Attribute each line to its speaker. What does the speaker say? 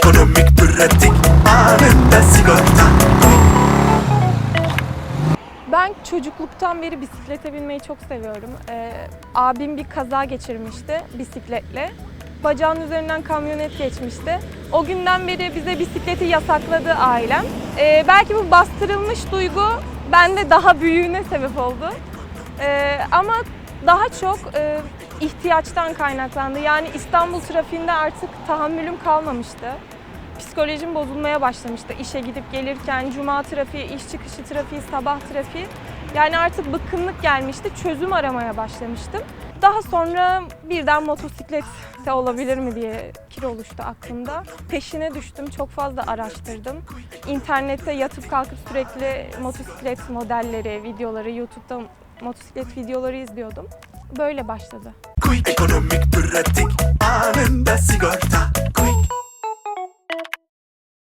Speaker 1: Ekonomik pratik anında sigorta
Speaker 2: Ben çocukluktan beri bisiklete binmeyi çok seviyorum. Ee, abim bir kaza geçirmişti bisikletle. Bacağın üzerinden kamyonet geçmişti. O günden beri bize bisikleti yasakladı ailem. Ee, belki bu bastırılmış duygu bende daha büyüğüne sebep oldu. Ee, ama daha çok e, ihtiyaçtan kaynaklandı. Yani İstanbul trafiğinde artık tahammülüm kalmamıştı. Psikolojim bozulmaya başlamıştı. İşe gidip gelirken cuma trafiği, iş çıkışı trafiği, sabah trafiği. Yani artık bıkkınlık gelmişti. Çözüm aramaya başlamıştım. Daha sonra birden motosiklet olabilir mi diye fikir oluştu aklımda. Peşine düştüm, çok fazla araştırdım. İnternette yatıp kalkıp sürekli motosiklet modelleri, videoları, YouTube'da motosiklet videoları izliyordum. Böyle başladı.
Speaker 1: Ekonomik pratik